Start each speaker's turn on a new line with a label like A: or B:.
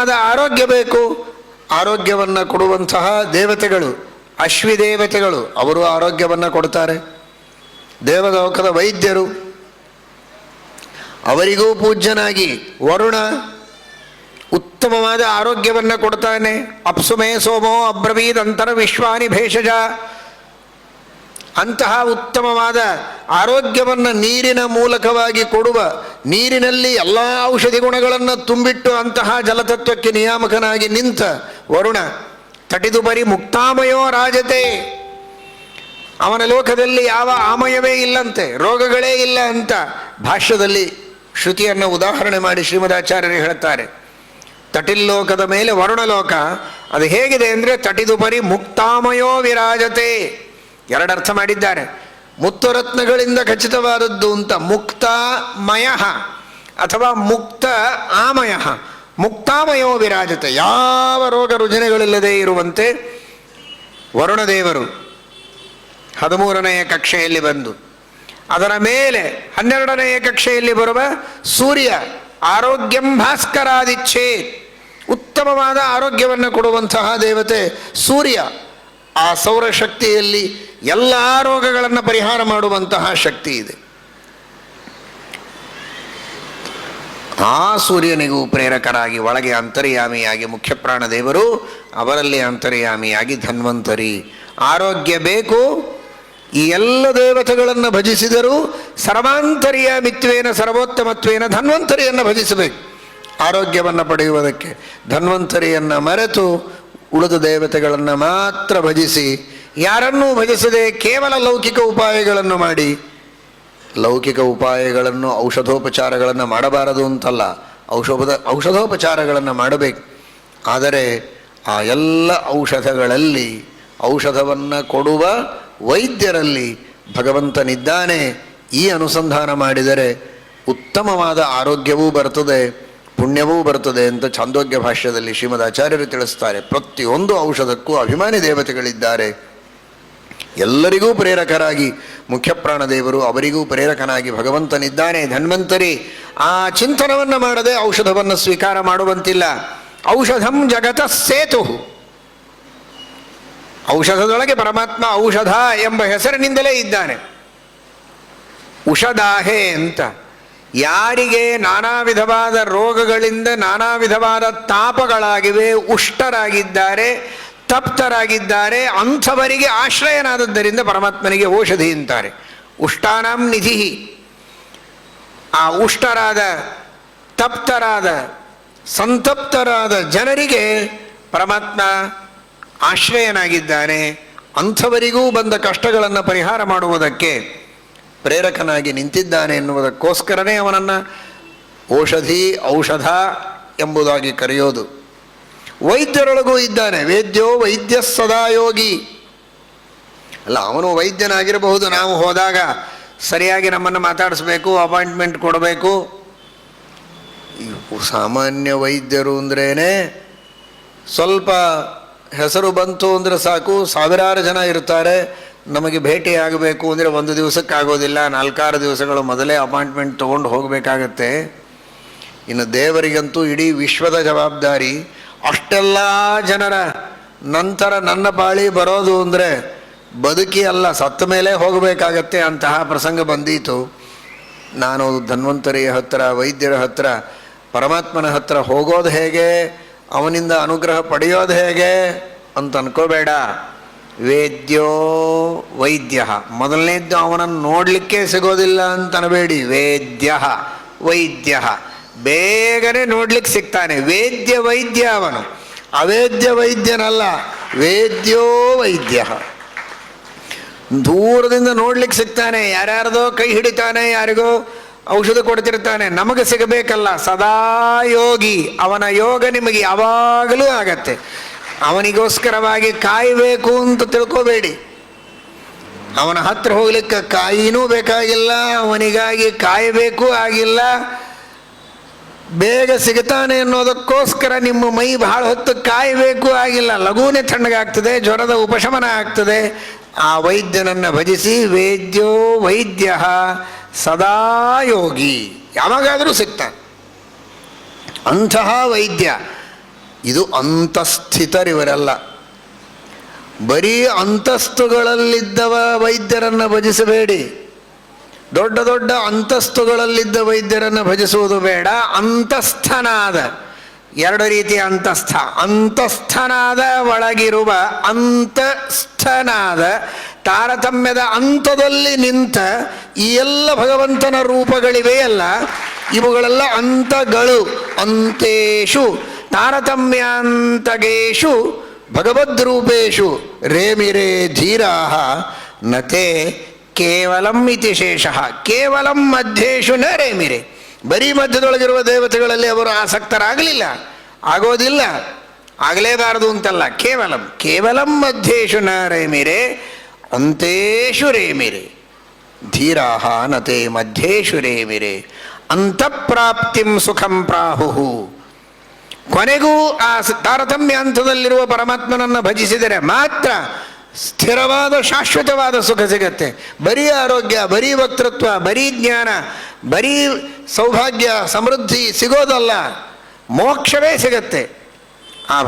A: ಉತ್ತಮವಾದ ಆರೋಗ್ಯ ಬೇಕು. ಆರೋಗ್ಯವನ್ನು ಕೊಡುವಂತಹ ದೇವತೆಗಳು, ಅಶ್ವಿ ದೇವತೆಗಳು, ಅವರು ಆರೋಗ್ಯವನ್ನು ಕೊಡ್ತಾರೆ. ದೇವಲೋಕದ ವೈದ್ಯರು, ಅವರಿಗೂ ಪೂಜ್ಯನಾಗಿ ವರುಣ ಉತ್ತಮವಾದ ಆರೋಗ್ಯವನ್ನು ಕೊಡ್ತಾನೆ. ಅಪ್ಸುಮೇ ಸೋಮೋ ಅಬ್ರವೀದ್ ಅಂತರ ವಿಶ್ವಾನಿ ಭೇಷಜ. ಅಂತಹ ಉತ್ತಮವಾದ ಆರೋಗ್ಯವನ್ನು ನೀರಿನ ಮೂಲಕವಾಗಿ ಕೊಡುವ, ನೀರಿನಲ್ಲಿ ಎಲ್ಲ ಔಷಧಿ ಗುಣಗಳನ್ನು ತುಂಬಿಟ್ಟು ಅಂತಹ ಜಲತತ್ವಕ್ಕೆ ನಿಯಾಮಕನಾಗಿ ನಿಂತ ವರುಣ, ತಟಿದು ಬರಿ ಮುಕ್ತಾಮಯೋ ರಾಜತೆ. ಅವನ ಲೋಕದಲ್ಲಿ ಯಾವ ಆಮಯವೇ ಇಲ್ಲಂತೆ, ರೋಗಗಳೇ ಇಲ್ಲ ಅಂತ ಭಾಷ್ಯದಲ್ಲಿ ಶ್ರುತಿಯನ್ನು ಉದಾಹರಣೆ ಮಾಡಿ ಶ್ರೀಮದಾಚಾರ್ಯರು ಹೇಳ್ತಾರೆ ತಟಿಲ್ಲೋಕದ ಮೇಲೆ ವರುಣಲೋಕ, ಅದು ಹೇಗಿದೆ ಅಂದರೆ ತಟಿದು ಬರಿ ಮುಕ್ತಾಮಯೋ ವಿರಾಜತೆ. ಎರಡರ್ಥ ಮಾಡಿದ್ದಾರೆ. ಮುತ್ತುರತ್ನಗಳಿಂದ ಖಚಿತವಾದದ್ದು ಅಂತ ಮುಕ್ತ ಮಯಃ ಅಥವಾ ಮುಕ್ತ ಆಮಯ. ಮುಕ್ತಾಮಯೋ ವಿರಾಜತೆ. ಯಾವ ರೋಗ ರುಜಿನಗಳಿಲ್ಲದೆ ಇರುವಂತೆ ವರುಣದೇವರು ಹದಿಮೂರನೆಯ ಕಕ್ಷೆಯಲ್ಲಿ ಬಂದು, ಅದರ ಮೇಲೆ ಹನ್ನೆರಡನೆಯ ಕಕ್ಷೆಯಲ್ಲಿ ಬರುವ ಸೂರ್ಯ ಆರೋಗ್ಯಂ ಭಾಸ್ಕರಾದಿಚ್ಛೇ. ಉತ್ತಮವಾದ ಆರೋಗ್ಯವನ್ನು ಕೊಡುವಂತಹ ದೇವತೆ ಸೂರ್ಯ. ಆ ಸೌರಶಕ್ತಿಯಲ್ಲಿ ಎಲ್ಲ ರೋಗಗಳನ್ನು ಪರಿಹಾರ ಮಾಡುವಂತಹ ಶಕ್ತಿ ಇದೆ. ಆ ಸೂರ್ಯನಿಗೂ ಪ್ರೇರಕರಾಗಿ ಒಳಗೆ ಅಂತರ್ಯಾಮಿಯಾಗಿ ಮುಖ್ಯ ಪ್ರಾಣದೇವರು ಅವರಲ್ಲಿ ಅಂತರ್ಯಾಮಿಯಾಗಿ ಧನ್ವಂತರಿ. ಆರೋಗ್ಯ ಬೇಕು, ಈ ಎಲ್ಲ ದೇವತೆಗಳನ್ನು ಭಜಿಸಿದರೂ ಸರ್ವಾಂತರಿಯ ಮಿತ್ವೇನ ಸರ್ವೋತ್ತಮತ್ವೇನ ಧನ್ವಂತರಿಯನ್ನು ಭಜಿಸಬೇಕು. ಆರೋಗ್ಯವನ್ನು ಪಡೆಯುವುದಕ್ಕೆ ಧನ್ವಂತರಿಯನ್ನು ಮರೆತು ಉಳಿದ ದೇವತೆಗಳನ್ನು ಮಾತ್ರ ಭಜಿಸಿ ಯಾರನ್ನೂ ಭಜಿಸದೆ ಕೇವಲ ಲೌಕಿಕ ಉಪಾಯಗಳನ್ನು ಮಾಡಿ, ಲೌಕಿಕ ಉಪಾಯಗಳನ್ನು ಔಷಧೋಪಚಾರಗಳನ್ನು ಮಾಡಬಾರದು ಅಂತಲ್ಲ ಔಷಧ ಔಷಧೋಪಚಾರಗಳನ್ನು ಮಾಡಬೇಕು. ಆದರೆ ಆ ಎಲ್ಲ ಔಷಧಗಳಲ್ಲಿ, ಔಷಧವನ್ನು ಕೊಡುವ ವೈದ್ಯರಲ್ಲಿ ಭಗವಂತನಿದ್ದಾನೆ. ಈ ಅನುಸಂಧಾನ ಮಾಡಿದರೆ ಉತ್ತಮವಾದ ಆರೋಗ್ಯವೂ ಬರ್ತದೆ, ಪುಣ್ಯವೂ ಬರ್ತದೆ ಅಂತ ಛಾಂದೋಗ್ಯ ಭಾಷ್ಯದಲ್ಲಿ ಶ್ರೀಮದ್ ಆಚಾರ್ಯರು ತಿಳಿಸ್ತಾರೆ. ಪ್ರತಿಯೊಂದು ಔಷಧಕ್ಕೂ ಅಭಿಮಾನಿ ದೇವತೆಗಳಿದ್ದಾರೆ. ಎಲ್ಲರಿಗೂ ಪ್ರೇರಕರಾಗಿ ಮುಖ್ಯಪ್ರಾಣದೇವರು ಅವರಿಗೂ ಪ್ರೇರಕನಾಗಿ ಭಗವಂತನಿದ್ದಾನೆ. ಧನ್ವಂತರಿ, ಆ ಚಿಂತನವನ್ನು ಮಾಡದೆ ಔಷಧವನ್ನು ಸ್ವೀಕಾರ ಮಾಡುವಂತಿಲ್ಲ. ಔಷಧಂ ಜಗತ ಸೇತು. ಔಷಧದೊಳಗೆ ಪರಮಾತ್ಮ ಔಷಧ ಎಂಬ ಹೆಸರಿನಿಂದಲೇ ಇದ್ದಾನೆ. ಉಷದಾಹೆ ಅಂತ. ಯಾರಿಗೆ ನಾನಾ ವಿಧವಾದ ರೋಗಗಳಿಂದ ನಾನಾ ವಿಧವಾದ ತಾಪಗಳಾಗಿವೆ, ಉಷ್ಟರಾಗಿದ್ದಾರೆ ತಪ್ತರಾಗಿದ್ದಾರೆ, ಅಂಥವರಿಗೆ ಆಶ್ರಯನಾದದ್ದರಿಂದ ಪರಮಾತ್ಮನಿಗೆ ಔಷಧಿ ಅಂತಾರೆ. ಉಷ್ಟಾನಾಂ ನಿಧಿ ಆ ಉಷ್ಟರಾದ, ತಪ್ತರಾದ, ಸಂತಪ್ತರಾದ ಜನರಿಗೆ ಪರಮಾತ್ಮ ಆಶ್ರಯನಾಗಿದ್ದಾನೆ. ಅಂಥವರಿಗೂ ಬಂದ ಕಷ್ಟಗಳನ್ನು ಪರಿಹಾರ ಮಾಡುವುದಕ್ಕೆ ಪ್ರೇರಕನಾಗಿ ನಿಂತಿದ್ದಾನೆ ಎನ್ನುವುದಕ್ಕೋಸ್ಕರನೇ ಅವನನ್ನು ಔಷಧಿ, ಔಷಧ ಎಂಬುದಾಗಿ ಕರೆಯೋದು. ವೈದ್ಯರೊಳಗೂ ಇದ್ದಾನೆ. ವೇದ್ಯೋ ವೈದ್ಯ ಸದಾ ಯೋಗಿ. ಅಲ್ಲ, ಅವನು ವೈದ್ಯನಾಗಿರಬಹುದು. ನಾವು ಹೋದಾಗ ಸರಿಯಾಗಿ ನಮ್ಮನ್ನು ಮಾತಾಡಿಸ್ಬೇಕು, ಅಪಾಯಿಂಟ್ಮೆಂಟ್ ಕೊಡಬೇಕು. ಸಾಮಾನ್ಯ ವೈದ್ಯರು ಅಂದ್ರೇ ಸ್ವಲ್ಪ ಹೆಸರು ಬಂತು ಅಂದರೆ ಸಾಕು, ಸಾವಿರಾರು ಜನ ಇರ್ತಾರೆ. ನಮಗೆ ಭೇಟಿ ಆಗಬೇಕು ಅಂದರೆ ಒಂದು ದಿವಸಕ್ಕಾಗೋದಿಲ್ಲ ನಾಲ್ಕಾರು ದಿವಸಗಳು ಮೊದಲೇ ಅಪಾಯಿಂಟ್ಮೆಂಟ್ ತೊಗೊಂಡು ಹೋಗಬೇಕಾಗತ್ತೆ. ಇನ್ನು ದೇವರಿಗಂತೂ ಇಡೀ ವಿಶ್ವದ ಜವಾಬ್ದಾರಿ ಅಷ್ಟೆಲ್ಲ ಜನರ ನಂತರ ನನ್ನ ಬಾಳಿ ಬರೋದು ಅಂದರೆ ಬದುಕಿ ಅಲ್ಲ, ಸತ್ತ ಮೇಲೆ ಹೋಗಬೇಕಾಗತ್ತೆ ಅಂತಹ ಪ್ರಸಂಗ ಬಂದೀತು. ನಾನು ಧನ್ವಂತರಿಯ ಹತ್ರ, ವೈದ್ಯರ ಹತ್ರ, ಪರಮಾತ್ಮನ ಹತ್ರ ಹೋಗೋದು ಹೇಗೆ, ಅವನಿಂದ ಅನುಗ್ರಹ ಪಡೆಯೋದು ಹೇಗೆ ಅಂತ ಅನ್ಕೋಬೇಡ. ವೇದ್ಯೋ ವೈದ್ಯ. ಮೊದಲನೇದ್ದು ಅವನನ್ನು ನೋಡಲಿಕ್ಕೆ ಸಿಗೋದಿಲ್ಲ ಅಂತ ಅನಬೇಡಿ. ವೇದ್ಯ, ವೈದ್ಯ. ಬೇಗನೆ ನೋಡ್ಲಿಕ್ಕೆ ಸಿಗ್ತಾನೆ. ವೇದ್ಯ ವೈದ್ಯ ಅವನು. ಅವೇದ್ಯ ವೈದ್ಯನಲ್ಲ, ವೇದ್ಯೋ ವೈದ್ಯ. ದೂರದಿಂದ ನೋಡ್ಲಿಕ್ಕೆ ಸಿಗ್ತಾನೆ. ಯಾರ್ಯಾರ್ದೋ ಕೈ ಹಿಡಿತಾನೆ, ಯಾರಿಗೋ ಔಷಧ ಕೊಡ್ತಿರ್ತಾನೆ. ನಮಗೆ ಸಿಗಬೇಕಲ್ಲ. ಸದಾ ಯೋಗಿ. ಅವನ ಯೋಗ ನಿಮಗೆ ಯಾವಾಗಲೂ ಆಗತ್ತೆ. ಅವನಿಗೋಸ್ಕರವಾಗಿ ಕಾಯಬೇಕು ಅಂತ ತಿಳ್ಕೋಬೇಡಿ. ಅವನ ಹತ್ರ ಹೋಗ್ಲಿಕ್ಕೆ ಕಾಯಿನೂ ಬೇಕಾಗಿಲ್ಲ, ಅವನಿಗಾಗಿ ಕಾಯಬೇಕು ಆಗಿಲ್ಲ. ಬೇಗ ಸಿಗತಾನೆ ಅನ್ನೋದಕ್ಕೋಸ್ಕರ ನಿಮ್ಮ ಮೈ ಬಹಳ ಹೊತ್ತು ಕಾಯಬೇಕು ಆಗಿಲ್ಲ. ಲಘೂನೆ ತಣ್ಣಗಾಗ್ತದೆ ಜ್ವರದ ಉಪಶಮನ ಆಗ್ತದೆ. ಆ ವೈದ್ಯನನ್ನು ಭಜಿಸಿ, ವೇದ್ಯೋ ವೈದ್ಯ ಸದಾ ಯೋಗಿ. ಯಾವಾಗಾದರೂ ಸಿಗ್ತಾನೆ. ಅಂತಹ ವೈದ್ಯ. ಇದು ಅಂತಸ್ಥಿತರಿವರಲ್ಲ. ಬರೀ ಅಂತಸ್ತುಗಳಲ್ಲಿದ್ದವ ವೈದ್ಯರನ್ನು ಭಜಿಸಬೇಡಿ. ದೊಡ್ಡ ದೊಡ್ಡ ಅಂತಸ್ತುಗಳಲ್ಲಿದ್ದ ವೈದ್ಯರನ್ನು ಭಜಿಸುವುದು ಬೇಡ. ಅಂತಸ್ಥನಾದ, ಎರಡು ರೀತಿಯ ಅಂತಸ್ಥ. ಅಂತಸ್ಥನಾದ ಒಳಗಿರುವ ಅಂತಸ್ಥನಾದ, ತಾರತಮ್ಯದ ಅಂತದಲ್ಲಿ ನಿಂತ ಈ ಎಲ್ಲ ಭಗವಂತನ ರೂಪಗಳಿವೆಯಲ್ಲ ಇವುಗಳೆಲ್ಲ ಅಂತಗಳು, ಅಂತೇಶು, ತಾರತಮ್ಯಾಂತಗೇಶು, ಭಗವದ್ರೂಪೇಶು, ರೇಮಿರೇ ಧೀರಾಹ, ನತೆ ಕೇವಲಂ ಇತಿ ಶೇಷ, ಕೇವಲಂ ಮಧ್ಯೇಶು ನ ರೇಮಿರೆ ಬರೀ ಮಧ್ಯದೊಳಗಿರುವ ದೇವತೆಗಳಲ್ಲಿ ಅವರು ಆಸಕ್ತರಾಗಲಿಲ್ಲ, ಆಗೋದಿಲ್ಲ, ಆಗಲೇಬಾರದು ಅಂತಲ್ಲ, ಕೇವಲಂ ಕೇವಲಂ ಮಧ್ಯೇಶು ನ ರೇಮಿರೆ ಅಂತೇಶು ರೇಮಿರೆ ಧೀರಾಹ ನತೆ ಮಧ್ಯೇಶು ರೇಮಿರೆ ಅಂತಃಪ್ರಾಪ್ತಿಂ ಸುಖಂ ಪ್ರಾಹು ಕೊನೆಗೂ ಆ ತಾರತಮ್ಯ ಹಂತದಲ್ಲಿರುವ ಪರಮಾತ್ಮನನ್ನು ಭಜಿಸಿದರೆ ಮಾತ್ರ ಸ್ಥಿರವಾದ, ಶಾಶ್ವತವಾದ ಸುಖ ಸಿಗತ್ತೆ. ಬರೀ ಆರೋಗ್ಯ, ಬರೀ ವಕ್ತೃತ್ವ, ಬರೀ ಜ್ಞಾನ, ಬರೀ ಸೌಭಾಗ್ಯ, ಸಮೃದ್ಧಿ ಸಿಗೋದಲ್ಲ. ಮೋಕ್ಷವೇ ಸಿಗತ್ತೆ. ಆ